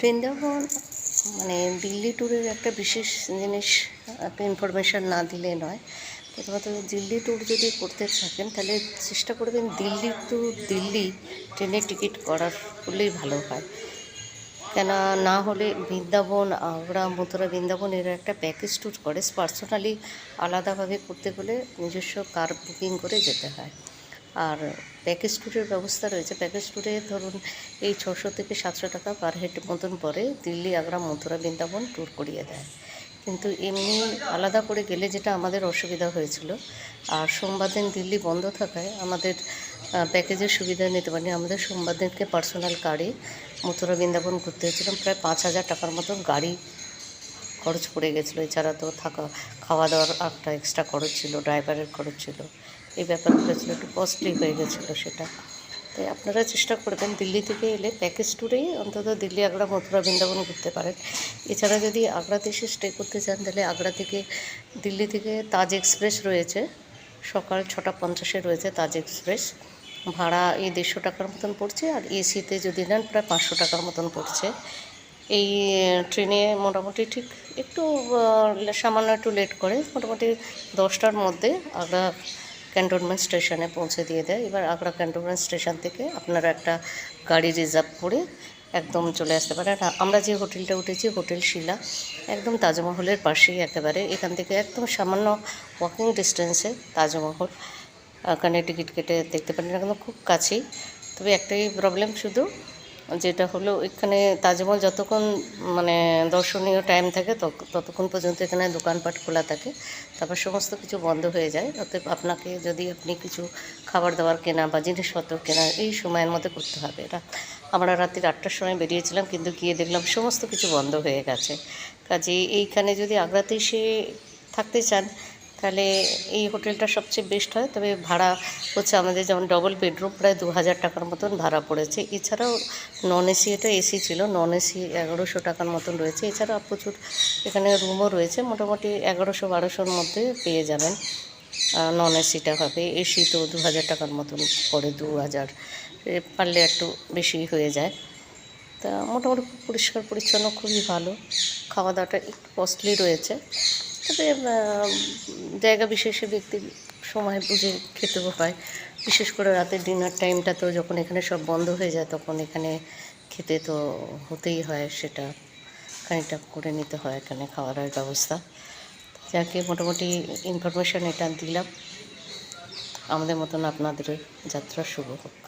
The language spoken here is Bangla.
বৃন্দাবন মানে দিল্লি ট্যুরের একটা বিশেষ জিনিস একটা ইনফরমেশান না দিলে নয়। প্রথমত দিল্লি ট্যুর যদি করতে থাকেন, তাহলে চেষ্টা করবেন দিল্লি টু দিল্লি ট্রেনের টিকিট করার, করলেই ভালো হয়। কেন না হলে বৃন্দাবন আগ্রা মথুরা, বৃন্দাবন এরা একটা প্যাকেজ ট্যুর করে। পার্সোনালি আলাদাভাবে করতে গেলে নিজস্ব কার বুকিং করে যেতে হয়। আর প্যাকেজ ট্যুরের ব্যবস্থা রয়েছে। প্যাকেজ ট্যুরে ধরুন এই ছশো থেকে সাতশো টাকা পার হেড মতন পরে দিল্লি, আগ্রা, মথুরা, বৃন্দাবন ট্যুর করিয়ে দেয়। কিন্তু এমনি আলাদা করে গেলে যেটা আমাদের অসুবিধা হয়েছিল, আর সোমবার দিন দিল্লি বন্ধ থাকায় আমাদের প্যাকেজের সুবিধা নিতে পারিনি। আমাদের সোমবার দিনকে পার্সোনাল গাড়ি, মথুরা, বৃন্দাবন ঘুরতে হয়েছিলাম প্রায় পাঁচ হাজার টাকার মতো গাড়ি খরচ পড়ে গেছিল, এছাড়া তো থাকা, খাওয়া দাওয়ার একটা এক্সট্রা খরচ ছিল ড্রাইভারের খরচ ছিল। এই ব্যাপারগুলো ছিল, একটু কস্টলি হয়ে গেছিল সেটা। তাই আপনারা চেষ্টা করবেন দিল্লি থেকে এলে প্যাকেজ ট্যুরেই অন্তত দিল্লি, আগ্রা, মথুরা, বৃন্দাবন ঘুরতে পারেন। এছাড়া যদি আগ্রাতে এসে স্টে করতে চান, তাহলে আগ্রা থেকে দিল্লি থেকে তাজ এক্সপ্রেস রয়েছে। সকাল ছটা পঞ্চাশে রয়েছে তাজ এক্সপ্রেস ভাড়া এই দেড়শো টাকার মতন পড়ছে, আর এসিতে যদি নেন, প্রায় পাঁচশো টাকার মতন পড়ছে। এই ট্রেনে মোটামুটি ঠিক একটু সামান্য একটু লেট করে, মোটামুটি দশটার মধ্যে আগ্রা ক্যান্টনমেন্ট স্টেশনে পৌঁছে দিয়ে দেয়। এবার আগ্রা ক্যান্টনমেন্ট স্টেশন থেকে আপনারা একটা গাড়ি রিজার্ভ করে একদম চলে আসতে পারেন। আমরা যে হোটেলটা উঠেছি, হোটেল শিলা, একদম তাজমহলের পাশেই একেবারে। এখান থেকে একদম সামান্য ওয়াকিং ডিস্টেন্সে তাজমহল ওখানে টিকিট কেটে দেখতে পারেন একদম খুব কাছেই। তবে একটাই প্রবলেম শুধু যেটা হলো এখানে তাজমহল যতক্ষণ মানে দর্শনীয় টাইম থাকে তত- ততক্ষণ পর্যন্ত এখানে দোকানপাট খোলা থাকে। তারপর সমস্ত কিছু বন্ধ হয়ে যায়। অতএব আপনাকে যদি আপনি কিছু খাবার দাবার কেনা বা জিনিসপত্র কেনা, এই সময়ের মধ্যে করতে হবে। এটা আমরা রাত্রি আটটার সময় বেরিয়েছিলাম কিন্তু গিয়ে দেখলাম সমস্ত কিছু বন্ধ হয়ে গেছে। কাজে এইখানে যদি আগ্রাতে এসে থাকতে চান তাহলে এই হোটেলটা সবচেয়ে বেস্ট হয়। তবে ভাড়া হচ্ছে আমাদের যেমন ডবল বেডরুম প্রায় দু হাজার টাকার মতন ভাড়া পড়েছে। এছাড়াও নন এসি এটা এসি ছিল নন এসি এগারোশো টাকার মতন রয়েছে। এছাড়াও প্রচুর এখানে রুমও রয়েছে। মোটামুটি এগারোশো বারোশোর মধ্যে পেয়ে যাবেন নন এসিটা হবে। এসি তো দু হাজার টাকার মতন পড়ে দু হাজার পারলে একটু বেশি হয়ে যায়। তা মোটামুটি পরিষ্কার পরিচ্ছন্ন, খুবই ভালো। খাওয়া দাওয়াটা একটু কস্টলি রয়েছে। তবে জায়গা বিশেষে ব্যক্তি সময় বুঝে খেতেও হয় বিশেষ করে রাতের ডিনার টাইমটা তো যখন এখানে সব বন্ধ হয়ে যায়, তখন এখানে খেতে তো হতেই হয়, সেটা খানিকটা করে নিতে হয় এখানে খাওয়া দাওয়ার ব্যবস্থা। যাকে মোটামুটি ইনফরমেশান এটা দিলাম। আমাদের মতন আপনাদের যাত্রা শুভ হোক।